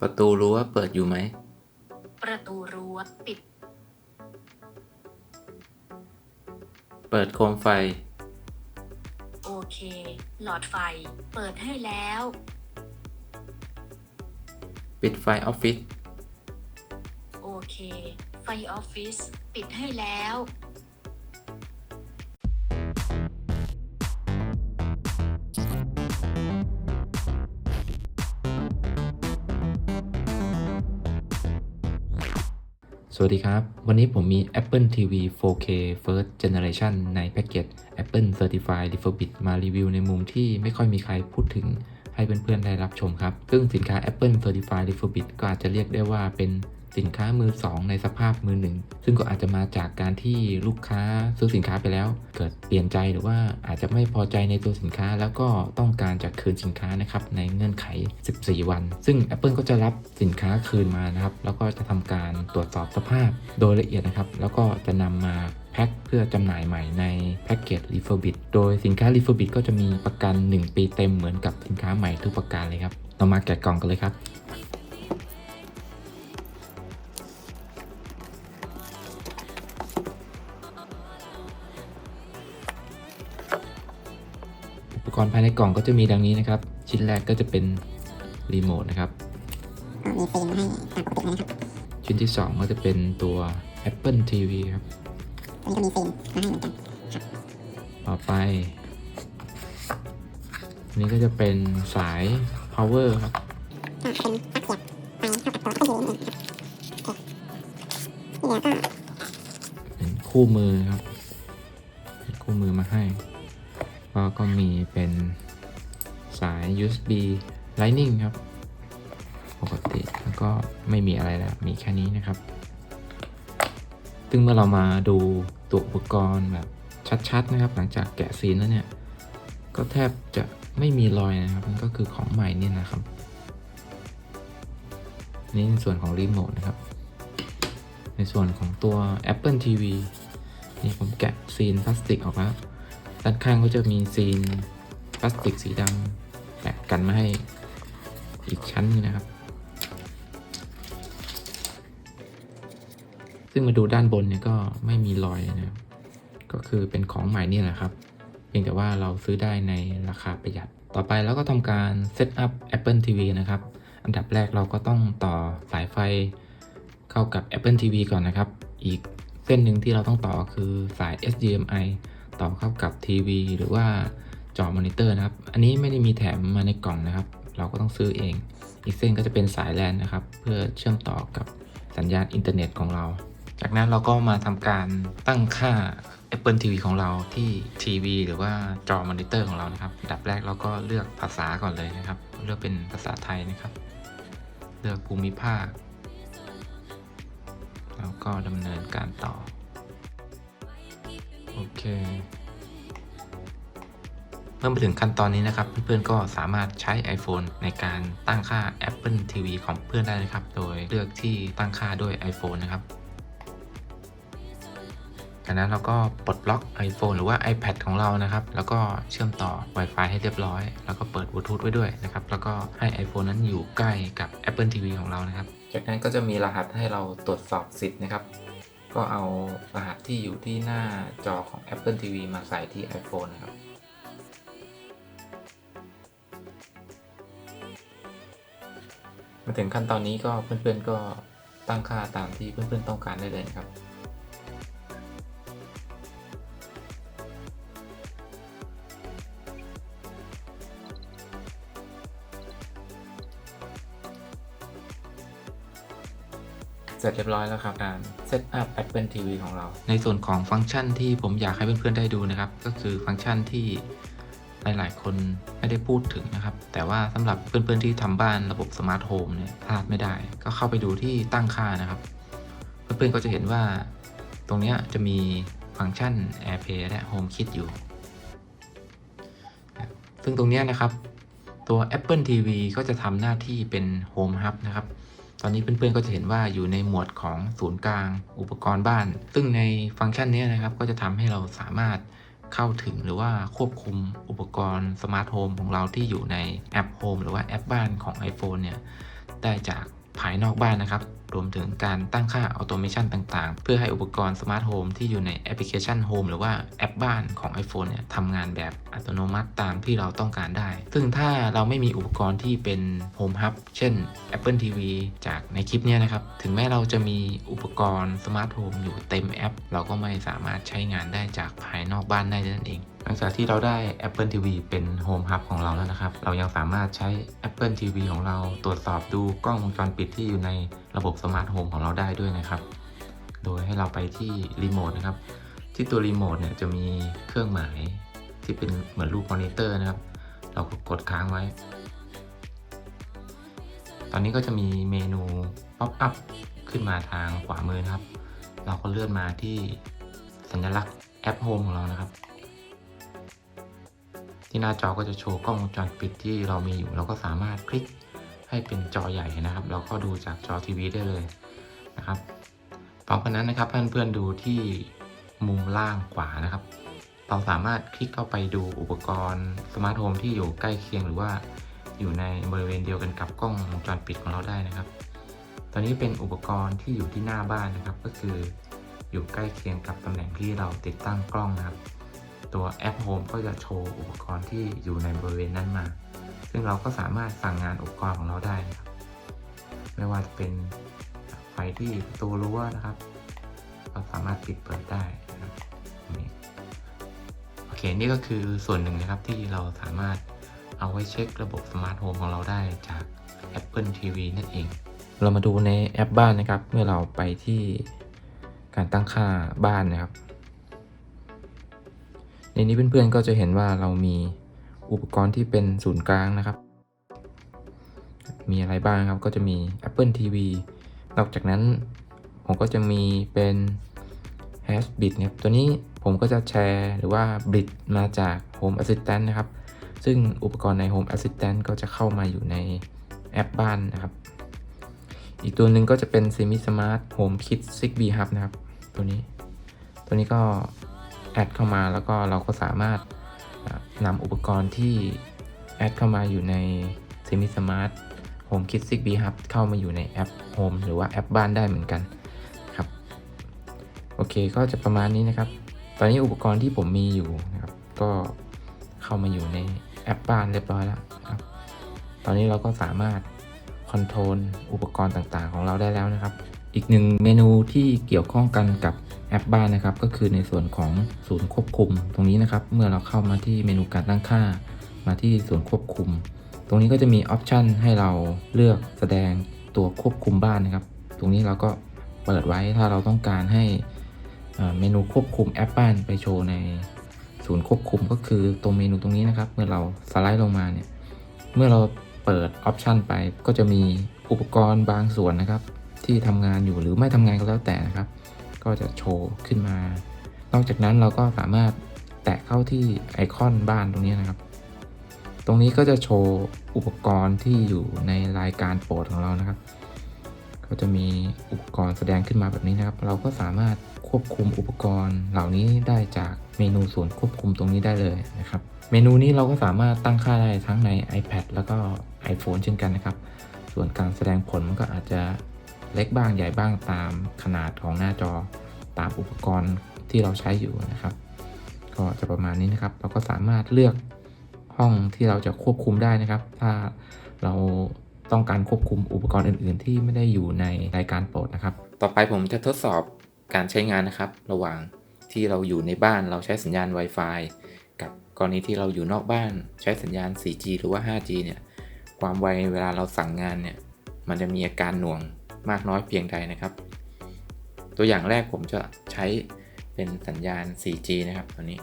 ประตูรั้วเปิดอยู่ไหม ประตูรั้วปิด เปิดโคมไฟ โอเค หลอดไฟ เปิดให้แล้ว ปิดไฟออฟฟิศ โอเค ไฟออฟฟิศ ปิดให้แล้ว สวัสดีครับ วันนี้ผมมี Apple TV 4K First Generation ในแพ็กเกจ Apple Certified Refurbish มารีวิวในมุมที่ไม่ค่อยมีใครพูดถึงให้เพื่อนๆได้รับชมครับ ซึ่งสินค้า Apple Certified Refurbish ก็อาจจะเรียกได้ว่าเป็น สินค้ามือ 2 ในสภาพมือหนึ่งซึ่งก็อาจจะมาจากการที่ลูกค้าซื้อสินค้าไปแล้ว เกิดเปลี่ยนใจหรือว่าอาจจะไม่พอใจในตัวสินค้า แล้วก็ต้องการจะคืนสินค้านะครับในเงื่อนไข 14 วัน ซึ่ง Apple ก็จะรับสินค้าคืนมานะครับ แล้วก็จะทำการตรวจสอบสภาพโดยละเอียดนะครับ แล้วก็จะนำมาแพ็คเพื่อจำหน่ายใหม่ในแพ็กเกจ Refurbish โดยสินค้า Refurbish ก็จะมีประกัน 1 ปีเต็มเหมือนกับสินค้าใหม่ทุกประการเลยครับ เรามาแกะกล่องกันเลยครับ กรณ์ภายในกล่องก็จะมีดังนี้นะครับ ชิ้นแรกก็จะเป็นรีโมทนะครับมีฟิล์มให้ตามปกตินะครับ ชิ้นที่ 2 ก็จะเป็นตัว Apple TV ครับตัวนี้ก็มีฟิล์มมาให้เหมือนกันต่อไปอันนี้ก็จะเป็นสาย power ครับก็เป็นปลั๊กเสียบไปเข้ากับตัวตู้เย็นนะครับที่เหลือก็เป็นคู่มือครับคู่มือมาให้ ก็ก็มีเป็นสาย USB Lightning ครับ ปกติแล้วก็ไม่มีอะไรแล้ว มีแค่นี้นะครับ ซึ่งเมื่อเรามาดูตัวอุปกรณ์แบบชัดๆนะครับ หลังจากแกะซีนแล้วเนี่ย ก็แทบจะไม่มีรอยนะครับ มันก็คือของใหม่นี่นะครับ นี่ในส่วนของรีโมทนะครับ ในส่วนของตัว Apple TV นี่ผมแกะซีนพลาสติกออกแล้ว ด้านข้างก็จะมีซีนพลาสติกสีดำแปะกันมาให้อีกชั้นหนึงนะครับ ซึ่งมาดูด้านบนเนี่ยก็ไม่มีรอยนะครับก็คือเป็นของใหม่นี่แหละครับ เพียงแต่ว่าเราซื้อได้ในราคาประหยัด ต่อไปเราก็ทำการเซตอัพ Apple TV นะครับ อันดับแรกเราก็ต้องต่อสายไฟเข้ากับ Apple TV ก่อนนะครับ อีกเส้นหนึ่งที่เราต้องต่อคือสาย HDMI ต่อเข้ากับทีวี หรือว่าจอมอนิเตอร์นะครับ อันนี้ไม่ได้มีแถมมาในกล่องนะครับ เราก็ต้องซื้อเอง อีกเส้นก็จะเป็นสายแลนนะครับ เพื่อเชื่อมต่อกับสัญญาณอินเทอร์เน็ตของเรา จากนั้นเราก็มาทำการตั้งค่า Apple TV ของเราที่ทีวีหรือว่าจอมอนิเตอร์ของเรานะครับอันดับแรกเราก็เลือกภาษาก่อนเลยนะครับ เลือกเป็นภาษาไทยนะครับ เลือกภูมิภาค แล้วก็ดำเนินการต่อ โอเค เมื่อมาถึงขั้นตอนนี้นะครับ เพื่อนๆก็สามารถใช้ iPhone ในการตั้งค่า Apple TV ของเพื่อนได้นะครับ โดยเลือกที่ตั้งค่าด้วย iPhone นะครับจากนั้นเราก็ปลดล็อก iPhone หรือว่า iPad ของเรานะครับ แล้วก็เชื่อมต่อ Wi-Fi ให้เรียบร้อย แล้วก็เปิดบลูทูธไว้ด้วยนะครับ แล้วก็ให้ iPhone นั้นอยู่ใกล้กับ Apple TV ของเรานะครับ จากนั้นก็จะมีรหัสให้เราตรวจสอบสิทธิ์นะครับ ก็เอารหัสที่อยู่ที่หน้าจอของ Apple TV มาใส่ที่ iPhone นะครับ มาถึงขั้นตอนนี้ก็เพื่อนๆก็ตั้งค่าตามที่เพื่อนๆต้องการได้เลยครับ ร็จเรียบร้อยแล้วครับการเซตอัพ Apple TV ของเรา ในส่วนของฟังก์ชันที่ผมอยากให้เพื่อนๆได้ดูนะครับ ก็คือฟังก์ชันที่หลายๆ คนไม่ได้พูดถึงนะครับ แต่ว่าสำหรับเพื่อนๆที่ทำบ้านระบบสมาร์ทโฮมเนี่ยพลาดไม่ได้ ก็เข้าไปดูที่ตั้งค่านะครับ เพื่อนๆก็จะเห็นว่าตรงนี้จะมีฟังก์ชัน AirPlay และ HomeKit อยู่ ซึ่งตรงนี้นะครับ ตัว Apple TV ก็จะทำหน้าที่เป็น Home Hub นะครับ ตอนนี้เพื่อนๆก็จะเห็นว่าอยู่ในหมวดของศูนย์กลาง อุปกรณ์บ้าน ซึ่งในฟังก์ชันนี้นะครับก็จะทำให้เราสามารถเข้าถึงหรือว่าควบคุมอุปกรณ์สมาร์ทโฮมของเราที่อยู่ในแอปโฮมหรือว่าแอปบ้านของ iPhone เนี่ยได้จากภายนอกบ้านนะครับ รวมถึงการตั้งค่าออโตเมชันต่างๆ เพื่อให้อุปกรณ์สมาร์ทโฮมที่อยู่ในแอปพลิเคชัน Home หรือว่าแอปบ้านของ iPhone เนี่ยทำงานแบบอัตโนมัติตามที่เราต้องการได้ ซึ่งถ้าเราไม่มีอุปกรณ์ที่เป็น Home Hub เช่น Apple TV จากในคลิปเนี้ยนะครับ ถึงแม้เราจะมีอุปกรณ์สมาร์ทโฮมอยู่เต็มแอป เราก็ไม่สามารถใช้งานได้จากภายนอกบ้านได้นั่นเอง หลังจากที่เราได้ Apple TV เป็น Home Hub ของเราแล้วนะครับ เรายังสามารถใช้ Apple TV ของเราตรวจสอบดูกล้องวงจรปิดที่อยู่ในระบบสมาร์ทโฮมของเราได้ด้วยนะครับ โดยให้เราไปที่รีโมทนะครับ ที่ตัวรีโมทเนี่ยจะมีเครื่องหมายที่เป็นเหมือนรูปมอนิเตอร์นะครับ เราก็กดค้างไว้ ตอนนี้ก็จะมีเมนูป๊อปอัพขึ้นมาทางขวามือนะครับ เราก็เลื่อนมาที่สัญลักษณ์แอปโฮมของเรานะครับ ที่หน้าจอก็จะโชว์กล้องวงจรปิดที่เรามีอยู่ เราก็สามารถคลิกให้เป็นจอใหญ่นะครับ เราก็ดูจากจอทีวีได้เลยนะครับพร้อมกันนั้นนะครับเพื่อนๆดูที่มุมล่างขวานะครับ เราสามารถคลิกเข้าไปดูอุปกรณ์สมาร์ทโฮมที่อยู่ใกล้เคียงหรือว่าอยู่ในบริเวณเดียวกันกับกล้องวงจรปิดของเราได้นะครับ ตอนนี้เป็นอุปกรณ์ที่อยู่ที่หน้าบ้านนะครับ ก็คืออยู่ใกล้เคียงกับตำแหน่งที่เราติดตั้งกล้องนะครับ ตัวแอป Home ก็จะโชว์อุปกรณ์ที่อยู่ในบริเวณนั้นมา ซึ่งเราก็สามารถสั่งงานอุปกรณ์ของเราได้นะครับไม่ว่าจะเป็นไฟที่ประตูรั้วนะครับ เราสามารถปิดเปิดได้นะครับนี้โอเค นี่ก็คือส่วนหนึ่งนะครับที่เราสามารถเอาไว้เช็คระบบสมาร์ทโฮมของเราได้จาก Apple TV นั่นเอง เรามาดูในแอปบ้านนะครับ เมื่อเราไปที่การตั้งค่าบ้านนะครับ ในนี้เพื่อนๆก็จะเห็นว่าเรามีอุปกรณ์ที่เป็นศูนย์กลางนะครับ มีอะไรบ้างครับก็จะมี Apple TV นอกจากนั้นผมก็จะมีเป็น Hasbit นะครับตัวนี้ผมก็จะแชร์หรือว่า Bit มาจาก Home Assistant นะครับ ซึ่งอุปกรณ์ใน Home Assistant ก็จะเข้ามาอยู่ในแอปบ้านนะครับ อีกตัวหนึ่งก็จะเป็น Semi Smart Home Kit Zigbee Hub นะครับ ตัวนี้ ตัวนี้ก็ แอดเข้ามาแล้วก็เราก็สามารถนำอุปกรณ์ที่แอดเข้ามาอยู่ใน Semi Smart Home Kit Zigbee Hub เข้ามาอยู่ในแอป Home หรือว่าแอปบ้านได้เหมือนกันครับ โอเคก็จะประมาณนี้นะครับ ตอนนี้อุปกรณ์ที่ผมมีอยู่นะครับ ก็เข้ามาอยู่ในแอปบ้านเรียบร้อยแล้วครับ ตอนนี้เราก็สามารถคอนโทรลอุปกรณ์ต่างๆ ของเราได้แล้วนะครับ อีกหนึ่งเมนูที่เกี่ยวข้องกันกับแอปบ้านนะครับ ก็คือในส่วนของศูนย์ควบคุมตรงนี้นะครับ เมื่อเราเข้ามาที่เมนูการตั้งค่า มาที่ศูนย์ควบคุม ตรงนี้ก็จะมีออปชันให้เราเลือกแสดงตัวควบคุมบ้านนะครับ ตรงนี้เราก็เปิดไว้ถ้าเราต้องการให้เมนูควบคุมแอปบ้านไปโชว์ในศูนย์ควบคุมก็คือตรงเมนูตรงนี้นะครับ เมื่อเราสไลด์ลงมาเนี่ย เมื่อเราเปิดออปชันไปก็จะมีอุปกรณ์บางส่วนนะครับ ที่ทำงานอยู่หรือไม่ทำงานก็แล้วแต่นะครับ ก็จะโชว์ขึ้นมา นอกจากนั้นเราก็สามารถแตะเข้าที่ไอคอนบ้านตรงนี้นะครับ ตรงนี้ก็จะโชว์อุปกรณ์ที่อยู่ในรายการโปรดของเรานะครับ ก็จะมีอุปกรณ์แสดงขึ้นมาแบบนี้นะครับ เราก็สามารถควบคุมอุปกรณ์เหล่านี้ได้จากเมนูส่วนควบคุมตรงนี้ได้เลยนะครับ เมนูนี้เราก็สามารถตั้งค่าได้ทั้งใน iPad แล้วก็ iPhone เช่นกันนะครับ ส่วนการแสดงผลมันก็อาจจะ เล็กบ้างใหญ่บ้างตามขนาดของหน้าจอตามอุปกรณ์ที่เราใช้อยู่นะครับ ก็จะประมาณนี้นะครับ เราก็สามารถเลือกห้องที่เราจะควบคุมได้นะครับ ถ้าเราต้องการควบคุมอุปกรณ์อื่น ๆ ที่ไม่ได้อยู่ในรายการโปรดนะครับ ต่อไปผมจะทดสอบการใช้งานนะครับ ระหว่างที่เราอยู่ในบ้านเราใช้สัญญาณ Wi-Fi กับกรณีที่เราอยู่นอกบ้านใช้สัญญาณ 4G หรือว่า 5G เนี่ย ความไวเวลาเราสั่งงานเนี่ย มันจะมีอาการหน่วง มากน้อยเพียงใดนะครับ ตัวอย่างแรกผมจะใช้เป็นสัญญาณ 4G นะครับตัวนี้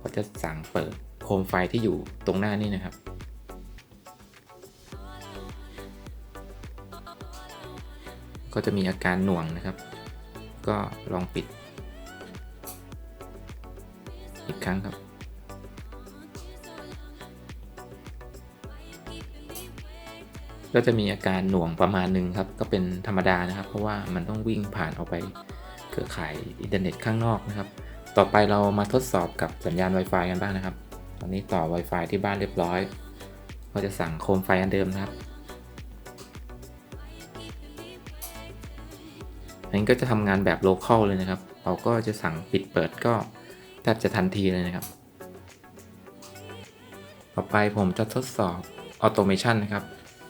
ก็จะสั่งเปิดโคมไฟที่อยู่ตรงหน้านี่นะครับ ก็จะมีอาการหน่วงนะครับ ก็ลองปิด อีกครั้งครับ ก็จะมีอาการหน่วงประมาณหนึ่งครับ ก็เป็นธรรมดานะครับ เพราะว่ามันต้องวิ่งผ่านออกไปเครือข่ายอินเทอร์เน็ตข้างนอกนะครับ ต่อไปเรามาทดสอบกับสัญญาณ Wi-Fi กันบ้างนะครับ ตอนนี้ต่อ Wi-Fi ที่บ้านเรียบร้อย ก็จะสั่งโคมไฟอันเดิมนะครับอันนี้ก็จะทำงานแบบโลเคอลเลยนะครับ เราก็จะสั่งปิดเปิดก็แทบจะทันทีเลยนะครับ ต่อไปผมจะทดสอบออโตเมชันนะครับ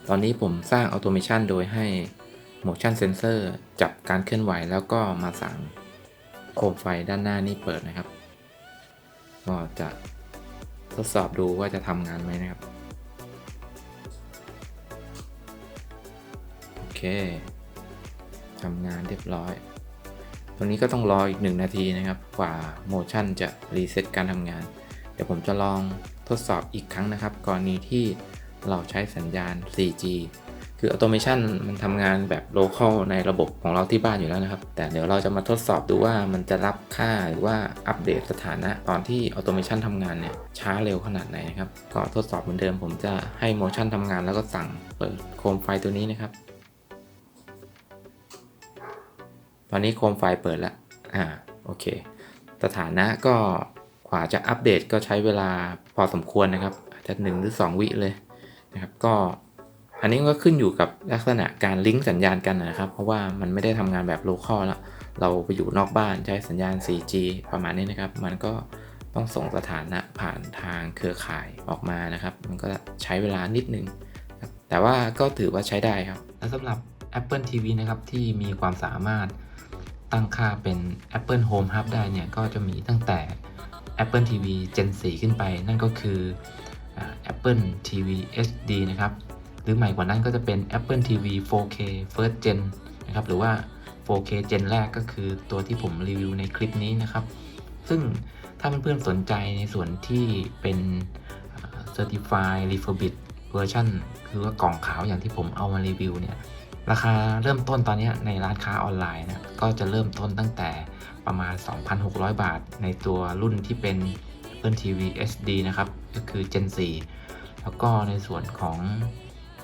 ตอนนี้ผมสร้างออโตเมชันโดยให้ motion sensor จับการเคลื่อนไหวแล้วก็มาสั่งโคมไฟด้านหน้านี้เปิดนะครับ ก็จะทดสอบดูว่าจะทำงานไหมนะครับ โอเคทำงานเรียบร้อย ตรงนี้ก็ต้องรออีกหนึ่งนาทีนะครับ กว่า motion จะรีเซ็ตการทำงาน เดี๋ยวผมจะลองทดสอบอีกครั้งนะครับ กรณีที่ เราใช้สัญญาณ 4G คือ automation มันทำงานแบบ local ในระบบของเราที่บ้านอยู่แล้วนะครับ แต่เดี๋ยวเราจะมาทดสอบดูว่ามันจะรับค่าหรือว่าอัปเดตสถานะตอนที่ automation ทำงานเนี่ยช้าเร็วขนาดไหนนะครับก็ทดสอบเหมือนเดิมผมจะให้ motion ทำงานแล้วก็สั่งเปิดโคมไฟตัวนี้นะครับ ตอนนี้โคมไฟเปิดแล้วอ่าโอเค สถานะก็กว่าจะอัปเดตก็ใช้เวลาพอสมควรนะครับอาจจะ1หรือ 2 วิเลย นะครับก็อันนี้ก็ขึ้นอยู่กับลักษณะการลิงก์สัญญาณกันนะครับ เพราะว่ามันไม่ได้ทำงานแบบโลคอลแล้วเราไปอยู่นอกบ้านใช้สัญญาณ 4G ประมาณนี้นะครับ มันก็ต้องส่งสถานะผ่านทางเครือข่ายออกมานะครับ มันก็ใช้เวลานิดนึง แต่ว่าก็ถือว่าใช้ได้ครับ และสำหรับ Apple TV นะครับที่มีความสามารถตั้งค่าเป็น Apple Home Hub ได้เนี่ยก็จะมีตั้งแต่ Apple TV Gen 4 ขึ้นไป นั่นก็คือ Apple TV HD นะครับหรือใหม่กว่านั้นก็จะเป็น Apple TV 4K First Gen นะครับหรือว่า 4K Gen แรกก็คือตัวที่ผมรีวิวในคลิปนี้นะครับ ซึ่งถ้าเพื่อนๆสนใจในส่วนที่เป็น Certified Refurbished Version คือว่ากล่องขาวอย่างที่ผมเอามารีวิวเนี่ย ราคาเริ่มต้นตอนนี้ในร้านค้าออนไลน์นะก็จะเริ่มต้นตั้งแต่ประมาณ 2,600 บาท ในตัวรุ่นที่เป็น Apple TV HD นะครับ ก็คือ Gen 4 แล้วก็ในส่วนของ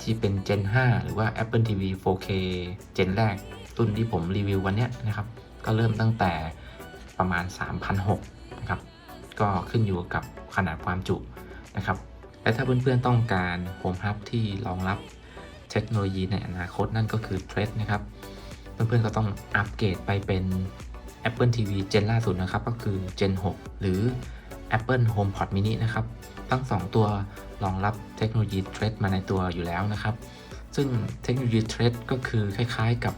ที่เป็น Gen 5 หรือว่า Apple TV 4K Gen แรกรุ่นที่ผมรีวิววันนี้นะครับ ก็เริ่มตั้งแต่ประมาณ3,600นะครับ ก็ขึ้นอยู่กับขนาดความจุนะครับ และถ้าเพื่อนๆต้องการโฮมฮับที่รองรับเทคโนโลยีในอนาคตนั่นก็คือ Thread นะครับ เพื่อนๆก็ต้องอัปเกรดไปเป็น Apple TV Gen ล่าสุดนะครับ ก็คือ Gen 6 หรือ Apple HomePod mini นะครับ ทั้ง 2 ตัวรองรับเทคโนโลยี Thread มาในตัวอยู่แล้วนะครับ ซึ่งเทคโนโลยี Thread ก็คือคล้ายๆกับ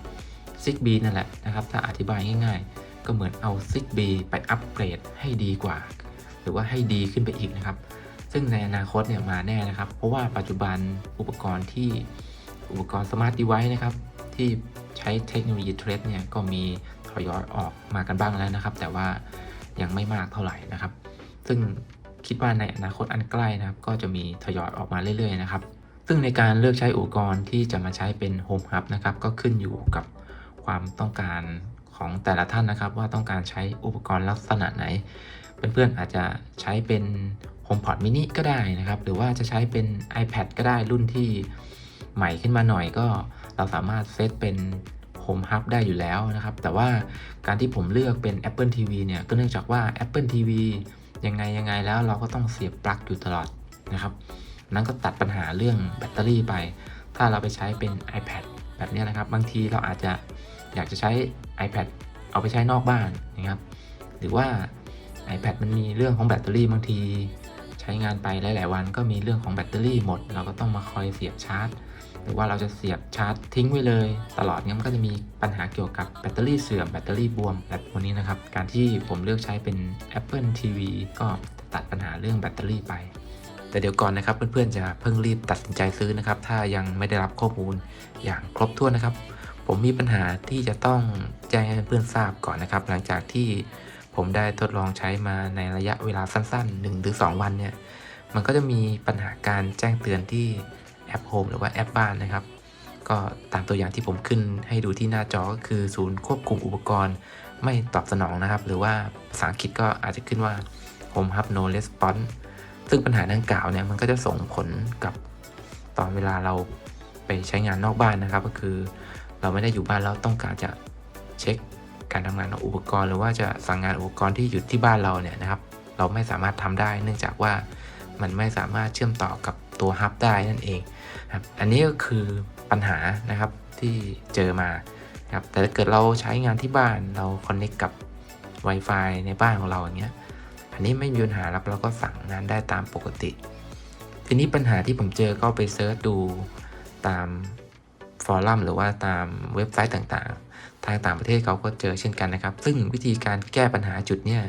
Zigbee นั่นแหละนะครับ ถ้าอธิบายง่ายๆ ก็เหมือนเอา Zigbee ไปอัปเกรดให้ดีกว่า หรือว่าให้ดีขึ้นไปอีกนะครับ ซึ่งในอนาคตเนี่ยมาแน่นะครับ เพราะว่าปัจจุบันอุปกรณ์ที่อุปกรณ์สมาร์ทดีไว e นะครับ ที่ใช้เทคโนโลยีเทรดเนี่ยก็มีทยอยออกมากันบ้างแล้วนะครับ แต่ว่ายังไม่มากเท่าไหร่นะครับ ซึ่งคิดว่าในอนาคตอันใกล้นะครับ ก็จะมีทยอยออกมาเรื่อยๆนะครับ ซึ่งในการเลือกใช้อุปกรณ์ที่จะมาใช้เป็น Home Hub นะครับ ก็ขึ้นอยู่กับความต้องการของแต่ละท่านนะครับ ว่าต้องการใช้อุปกรณ์ลักษณะไหน เพื่อนๆอาจจะใช้เป็น HomePod mini ก็ได้นะครับ หรือว่าจะใช้เป็น iPad ก็ได้รุ่นที่ใหม่ขึ้นมาหน่อยก็เราสามารถเซตเป็น Home Hub ได้อยู่แล้วนะครับ แต่ว่าการที่ผมเลือกเป็น Apple TV เนี่ยก็เนื่องจากว่า Apple TV ยังไงยังไงแล้วเราก็ต้องเสียบปลั๊กอยู่ตลอดนะครับ นั้นก็ตัดปัญหาเรื่องแบตเตอรี่ไป ถ้าเราไปใช้เป็น iPad แบบนี้นะครับ บางทีเราอาจจะอยากจะใช้ iPad เอาไปใช้นอกบ้านนะครับ หรือว่า iPad มันมีเรื่องของแบตเตอรี่บางที ใช้งานไปหลาย ๆ วันก็มีเรื่องของแบตเตอรี่หมด เราก็ต้องมาคอยเสียบชาร์จ รือว่าเราจะเสียบชาร์จทิ้งไว้เลย ตลอดเนี่ยมันก็จะมีปัญหาเกี่ยวกับแบตเตอรี่เสื่อมแบตเตอรี่บวมแบบพวกนี้นะครับ การที่ผมเลือกใช้เป็น Apple TV ก็ตัดปัญหาเรื่องแบตเตอรี่ไป แต่เดี๋ยวก่อนนะครับเพื่อนๆจะเพิ่งรีบตัดสินใจซื้อนะครับ ถ้ายังไม่ได้รับข้อมูลอย่างครบถ้วนนะครับ ผมมีปัญหาที่จะต้องแจ้งให้เพื่อนๆทราบก่อนนะครับ หลังจากที่ผมได้ทดลองใช้มาในระยะเวลาสั้นๆ1หรือ2วันเนี่ยมันก็จะมีปัญหาการแจ้งเตือนที่ แอป Home หรือว่าแอปบ้านนะครับ ก็ตามตัวอย่างที่ผมขึ้นให้ดูที่หน้าจอก็คือศูนย์ควบคุมอุปกรณ์ไม่ตอบสนองนะครับ หรือว่าภาษาอังกฤษก็อาจจะขึ้นว่า Home Hub No Response ซึ่งปัญหาดังกล่าวเนี่ยมันก็จะส่งผลกับตอนเวลาเราไปใช้งานนอกบ้านนะครับ ก็คือ เราไม่ได้อยู่บ้านแล้วต้องการจะเช็คการทำงานของอุปกรณ์หรือว่าจะสั่งงานอุปกรณ์ที่อยู่ที่บ้านเราเนี่ยนะครับ เราไม่สามารถทำได้ เนื่องจากว่ามันไม่สามารถเชื่อมต่อกับ ตัวฮับได้นั่นเองครับอันนี้ก็คือปัญหานะครับที่เจอมาครับแต่ถ้าเกิดเราใช้งานที่บ้านเราคอนเน c t กับ Wi-Fi ในบ้านของเราอย่างเงี้ยอันนี้ไม่มีปัญหาครับเราก็สั่งงานได้ตามปกติ ทีนี้ปัญหาที่ผมเจอก็ไปเซิร์ชดูตามฟอรัมหรือว่าตามเว็บไซต์ต่างๆ ทางต่างประเทศเขาก็เจอเช่นกันนะครับ ซึ่งวิธีการแก้ปัญหาจุดเนี้ย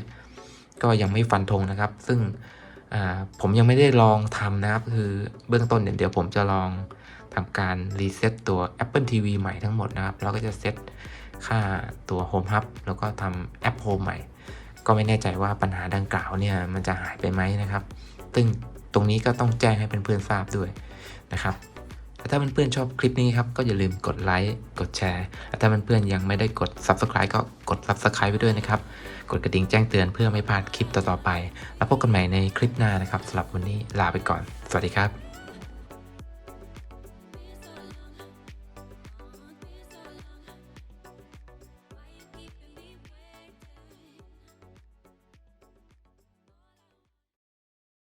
ก็ยังไม่ฟันธงนะครับ ซึ่ง ผมยังไม่ได้ลองทำนะครับ คือเบื้องต้นเดี๋ยวผมจะลองทำการรีเซ็ตตัว Apple TV ใหม่ทั้งหมดนะครับแล้วก็จะเซ็ตค่าตัว Home Hub แล้วก็ทำแอป Home ใหม่ ก็ไม่แน่ใจว่าปัญหาดังกล่าวเนี่ยมันจะหายไปไหมนะครับ ซึ่งตรงนี้ก็ต้องแจ้งให้เพื่อนๆทราบด้วยนะครับ ถ้าเพื่อนๆชอบคลิปนี้ครับ ก็อย่าลืมกดไลค์ กดแชร์และถ้าเพื่อนๆยังไม่ได้กด Subscribe ก็กด Subscribe ไว้ด้วยนะครับ กดกระดิ่งแจ้งเตือนเพื่อไม่พลาดคลิปต่อๆไป แล้วพบกันใหม่ในคลิปหน้านะครับสำหรับวันนี้ลาไปก่อน สวัสดีครับ